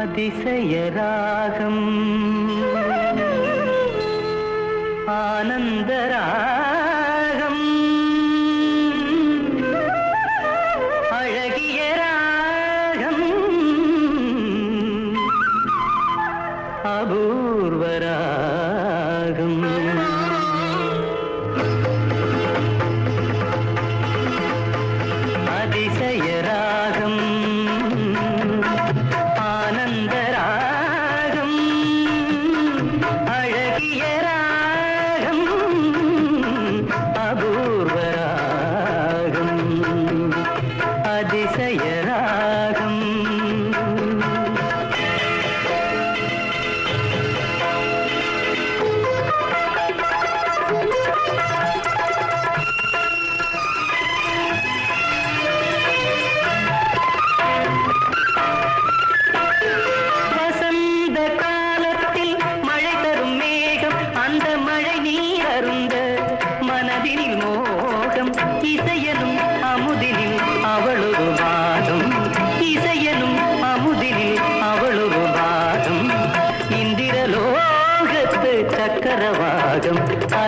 அதிசய ராகம் ஆனந்த ராகம் அழகிய ராகம் அபூர்வராகம்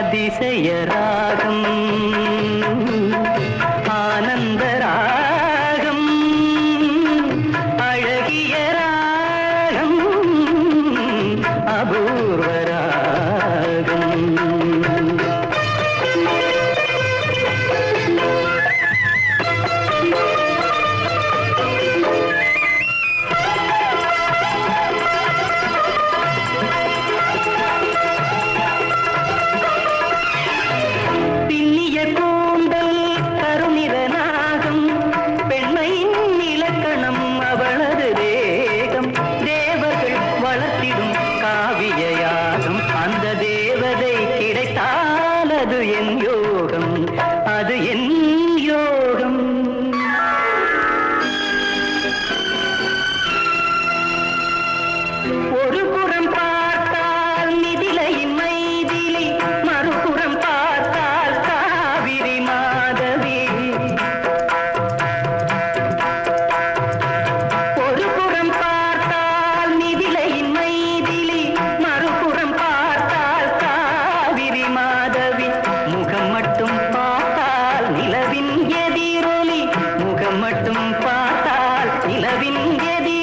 அதிசய ராகம். పిలవింగేది